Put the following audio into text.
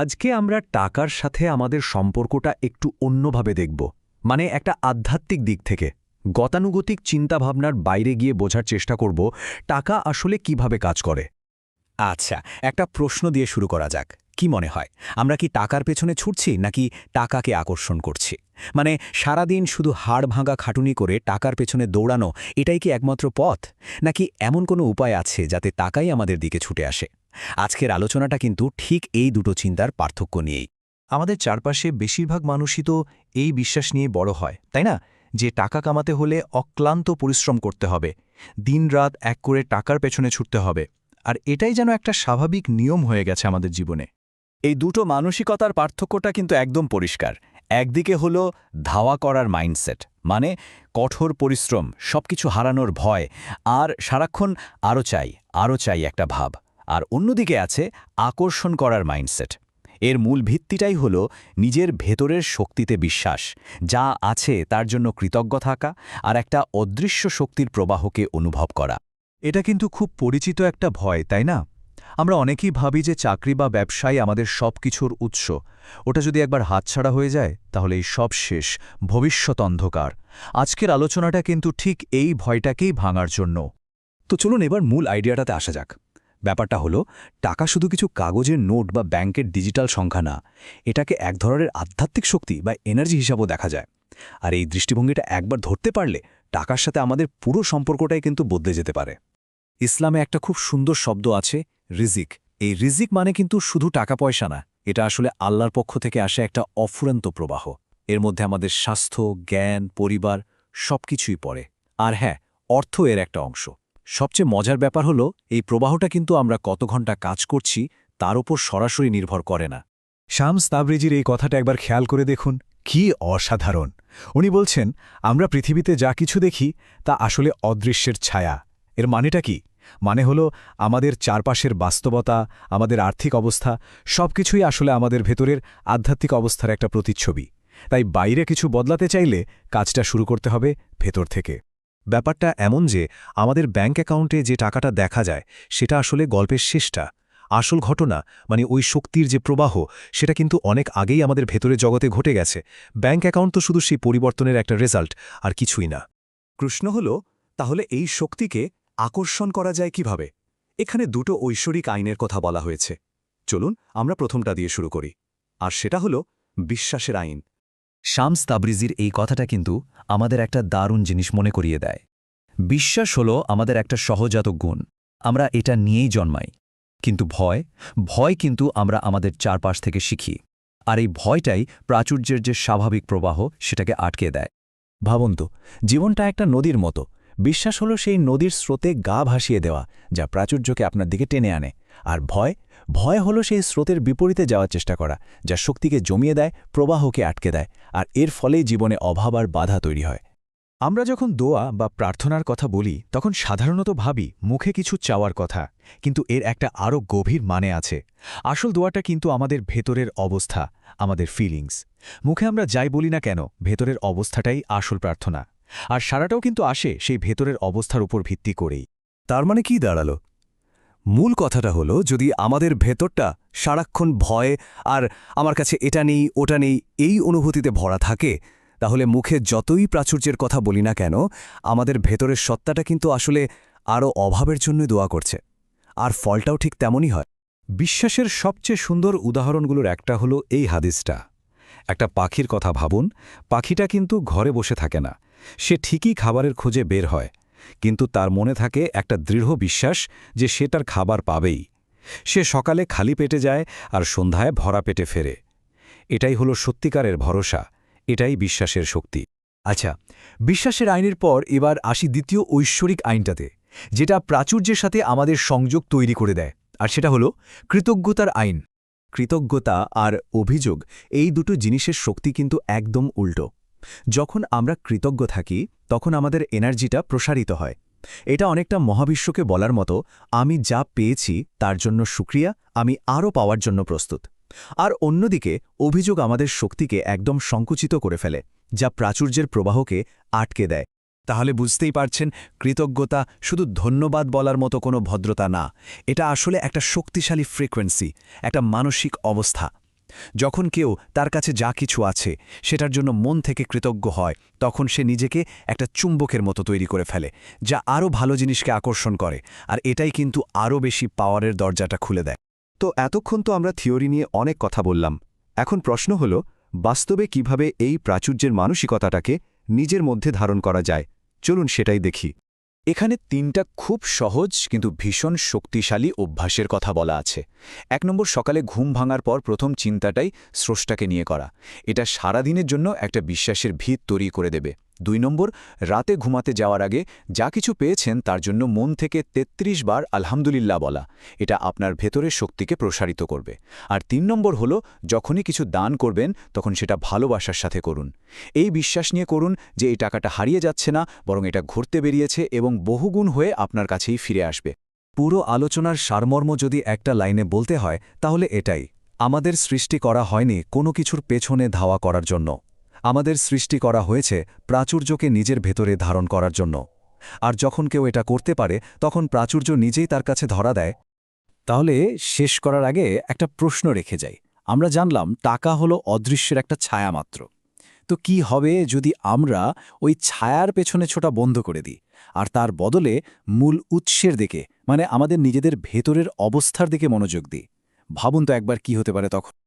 আজকে আমরা টাকার সাথে আমাদের সম্পর্কটা একটু অন্যভাবে দেখব মানে একটা আধ্যাত্মিক দিক থেকে। গতানুগতিক চিন্তাভাবনার বাইরে গিয়ে বোঝার চেষ্টা করব, টাকা আসলে কীভাবে কাজ করে। আচ্ছা একটা প্রশ্ন দিয়ে শুরু করা যাক। কি মনে হয়? আমরা কি টাকার পেছনে ছুটছি নাকি টাকাকে আকর্ষণ করছি? মানে সারাদিন শুধু হাড় ভাঙা খাটুনি করে টাকার পেছনে দৌড়ানো, এটাই কি একমাত্র পথ? নাকি এমন কোনো উপায় আছে যাতে টাকাই আমাদের দিকে ছুটে আসে? আজকের আলোচনাটা কিন্তু ঠিক এই দুটো চিন্তার পার্থক্য নিয়েই। আমাদের চারপাশে বেশিরভাগ মানুষই তো এই বিশ্বাস নিয়ে বড় হয়, তাই না? যে টাকা কামাতে হলে অক্লান্ত পরিশ্রম করতে হবে, দিনরাত এক করে টাকার পেছনে ছুটতে হবে। আর এটাই যেন একটা স্বাভাবিক নিয়ম হয়ে গেছে আমাদের জীবনে। এই দুটো মানসিকতার পার্থক্যটা কিন্তু একদম পরিষ্কার। একদিকে হলো ধাওয়া করার মাইন্ডসেট মানে কঠোর পরিশ্রম, সবকিছু হারানোর ভয়, আর সারাক্ষণ আরও চাই আরও চাই একটা ভাব। আর অন্যদিকে আছে আকর্ষণ করার মাইন্ডসেট। এর মূল ভিত্তিটাই হলো নিজের ভেতরের শক্তিতে বিশ্বাস, যা আছে তার জন্য কৃতজ্ঞ থাকা আর একটা অদৃশ্য শক্তির প্রবাহকে অনুভব করা। এটা কিন্তু খুব পরিচিত একটা ভয়, তাই না? আমরা অনেকেই ভাবি যে চাকরি বা ব্যবসায় আমাদের সব কিছুর উৎস। ওটা যদি একবার হাতছাড়া হয়ে যায়, তাহলে এই সব শেষ, ভবিষ্যৎ অন্ধকার। আজকের আলোচনাটা কিন্তু ঠিক এই ভয়টাকেই ভাঙার জন্য। তো চলুন এবার মূল আইডিয়াটাতে আসা যাক। ব্যাপারটা হলো, টাকা শুধু কিছু কাগজের নোট বা ব্যাংকের ডিজিটাল সংখ্যা না, এটাকে এক ধরনের আধ্যাত্মিক শক্তি বা এনার্জি হিসাবেও দেখা যায়। আর এই দৃষ্টিভঙ্গিটা একবার ধরতে পারলে, টাকার সাথে আমাদের পুরো সম্পর্কটাই কিন্তু বদলে যেতে পারে। ইসলামে একটা খুব সুন্দর শব্দ আছে রিজিক। এই রিজিক মানে কিন্তু শুধু টাকা পয়সা না, এটা আসলে আল্লাহর পক্ষ থেকে আসে একটা অফুরন্ত প্রবাহ। এর মধ্যে আমাদের স্বাস্থ্য, জ্ঞান, পরিবার, সবকিছুই পড়ে। আর হ্যাঁ অর্থ এর একটা অংশ। সবচেয়ে মজার ব্যাপার হলো, এই প্রবাহটা কিন্তু আমরা কত ঘণ্টা কাজ করছি, তার উপর সরাসরি নির্ভর করে না। শামস তাবরেজির এই কথাটা একবার খেয়াল করে দেখুন, কি অসাধারণ। উনি বলছেন, আমরা পৃথিবীতে যা কিছু দেখি, তা আসলে অদৃশ্যের ছায়া। এর মানেটা কি? মানে হল, আমাদের চারপাশের বাস্তবতা, আমাদের আর্থিক অবস্থা, সবকিছুই আসলে আমাদের ভেতরের আধ্যাত্মিক অবস্থার একটা প্রতিচ্ছবি। তাই বাইরে কিছু বদলাতে চাইলে কাজটা শুরু করতে হবে ভেতর থেকে। ব্যাপারটা এমন যে, আমাদের ব্যাঙ্ক অ্যাকাউন্টে যে টাকাটা দেখা যায়, সেটা আসলে গল্পের শেষটা। আসল ঘটনা মানে ওই শক্তির যে প্রবাহ, সেটা কিন্তু অনেক আগেই আমাদের ভেতরে জগতে ঘটে গেছে। ব্যাঙ্ক অ্যাকাউন্ট তো শুধু সেই পরিবর্তনের একটা রেজাল্ট, আর কিছুই না। কৃষ্ণ হল, তাহলে এই শক্তিকে আকর্ষণ করা যায় কীভাবে? এখানে দুটো ঐশ্বরিক আইনের কথা বলা হয়েছে। চলুন, আমরা প্রথমটা দিয়ে শুরু করি। আর সেটা হল বিশ্বাসের আইন। শামস তাবরিজির এই কথাটা কিন্তু আমাদের একটা দারুণ জিনিস মনে করিয়ে দেয়। বিশ্বাস হল আমাদের একটা সহজাত গুণ। আমরা এটা নিয়েই জন্মাই। কিন্তু ভয়? ভয় কিন্তু আমরা আমাদের চারপাশ থেকে শিখি। আর এই ভয়টাই প্রাচুর্যের যে স্বাভাবিক প্রবাহ, সেটাকে আটকে দেয়। ভাবন্ত, জীবনটা একটা নদীর মতো। বিশ্বাস হলো সেই নদীর স্রোতে গা ভাসিয়ে দেওয়া, যা প্রাচুর্যকে আপনার দিকে টেনে আনে। আর ভয়? ভয় হলো সেই স্রোতের বিপরীতে যাওয়ার চেষ্টা করা, যা শক্তিকে জমিয়ে দেয়, প্রবাহকে আটকে দেয়, আর এর ফলেই জীবনে অভাব আর বাধা তৈরি হয়। আমরা যখন দোয়া বা প্রার্থনার কথা বলি, তখন সাধারণত ভাবি, মুখে কিছু চাওয়ার কথা, কিন্তু এর একটা আরও গভীর মানে আছে। আসল দোয়াটা কিন্তু আমাদের ভেতরের অবস্থা, আমাদের ফিলিংস মুখে আমরা যাই বলি না কেন, ভেতরের অবস্থাটাই আসল প্রার্থনা। আর সারাটাও কিন্তু আসে সেই ভেতরের অবস্থার উপর ভিত্তি করেই। তার মানে কি দাঁড়াল? মূল কথাটা হলো, যদি আমাদের ভেতরটা সারাক্ষণ ভয়, আর আমার কাছে এটা নেই, ওটা নেই এই অনুভূতিতে ভরা থাকে, তাহলে মুখে যতই প্রাচুর্যের কথা বলি না কেন, আমাদের ভেতরের সত্তাটা কিন্তু আসলে আরও অভাবের জন্য দোয়া করছে। আর ফলটাও ঠিক তেমনই হয়। বিশ্বাসের সবচেয়ে সুন্দর উদাহরণগুলোর একটা হলো এই হাদিসটা। একটা পাখির কথা ভাবুন, পাখিটা কিন্তু ঘরে বসে থাকে না। সে ঠিকই খাবারের খোঁজে বের হয়, কিন্তু তার মনে থাকে একটা দৃঢ় বিশ্বাস যে সে তার খাবার পাবেই। সে সকালে খালি পেটে যায় আর সন্ধ্যায় ভরা পেটে ফেরে। এটাই হলো সত্যিকারের ভরসা, এটাই বিশ্বাসের শক্তি। আচ্ছা বিশ্বাসের আইনের পর এবার আসি দ্বিতীয় ঐশ্বরিক আইনটাতে, যেটা প্রাচুর্যের সাথে আমাদের সংযোগ তৈরি করে দেয়, আর সেটা হলো কৃতজ্ঞতার আইন। কৃতজ্ঞতা আর অভিযোগ, এই দুটো জিনিসের শক্তি কিন্তু একদম উল্টো। যখন আমরা কৃতজ্ঞ থাকি, তখন আমাদের এনার্জিটা প্রসারিত হয়। এটা অনেকটা মহাবিশ্বকে বলার মতো, আমি যা পেয়েছি তার জন্য সুক্রিয়া, আমি আরও পাওয়ার জন্য প্রস্তুত। আর অন্যদিকে, অভিযোগ আমাদের শক্তিকে একদম সংকুচিত করে ফেলে, যা প্রাচুর্যের প্রবাহকে আটকে দেয়। তাহলে বুঝতেই পারছেন, কৃতজ্ঞতা শুধু ধন্যবাদ বলার মতো কোনো ভদ্রতা না, এটা আসলে একটা শক্তিশালী ফ্রিকোয়েন্সি, একটা মানসিক অবস্থা। যখন কেউ তার কাছে যা কিছু আছে সেটার জন্য মন থেকে কৃতজ্ঞ হয়, তখন সে নিজেকে একটা চুম্বকের মতো তৈরি করে ফেলে, যা আরও ভালো জিনিসকে আকর্ষণ করে, আর এটাই কিন্তু আরও বেশি পাওয়ারের দরজাটা খুলে দেয়। তো এতক্ষণ তো আমরা থিওরি নিয়ে অনেক কথা বললাম। এখন প্রশ্ন হল, বাস্তবে কীভাবে এই প্রাচুর্যের মানসিকতাটাকে নিজের মধ্যে ধারণ করা যায়? চলুন সেটাই দেখি। এখানে তিনটা খুব সহজ কিন্তু ভীষণ শক্তিশালী অভ্যাসের কথা বলা আছে। এক নম্বর, সকালে ঘুম ভাঙার পর প্রথম চিন্তাটাই স্রষ্টাকে নিয়ে করা। এটা সারাদিনের জন্য একটা বিশ্বাসের ভিত তৈরি করে দেবে। দুই নম্বর, রাতে ঘুমাতে যাওয়ার আগে যা কিছু পেয়েছেন তার জন্য মন থেকে ৩৩ বার আলহামদুলিল্লাহ বলা। এটা আপনার ভেতরের শক্তিকে প্রসারিত করবে। আর তিন নম্বর হলো, যখনই কিছু দান করবেন, তখন সেটা ভালোবাসার সাথে করুন। এই বিশ্বাস নিয়ে করুন যে এই টাকাটা হারিয়ে যাচ্ছে না, বরং এটা ঘুরতে বেরিয়েছে এবং বহুগুণ হয়ে আপনার কাছেই ফিরে আসবে। পুরো আলোচনার সারমর্ম যদি একটা লাইনে বলতে হয়, তাহলে এটাই। আমাদের সৃষ্টি করা হয়নি কোনো কিছুর পেছনে ধাওয়া করার জন্য। আমাদের সৃষ্টি করা হয়েছে প্রাচুর্যকে নিজের ভেতরে ধারণ করার জন্য। আর যখন কেউ এটা করতে পারে, তখন প্রাচুর্য নিজেই তার কাছে ধরা দেয়। তাহলে শেষ করার আগে একটা প্রশ্ন রেখে যাই। আমরা জানলাম টাকা হলো অদৃশ্যের একটা ছায়া মাত্র। তো কি হবে যদি আমরা ওই ছায়ার পেছনে ছোটা বন্ধ করে দিই? আর তার বদলে মূল উৎসের দিকে মানে আমাদের নিজেদের ভেতরের অবস্থার দিকে মনোযোগ দিই। ভাবুন তো একবার কি হতে পারে তখন।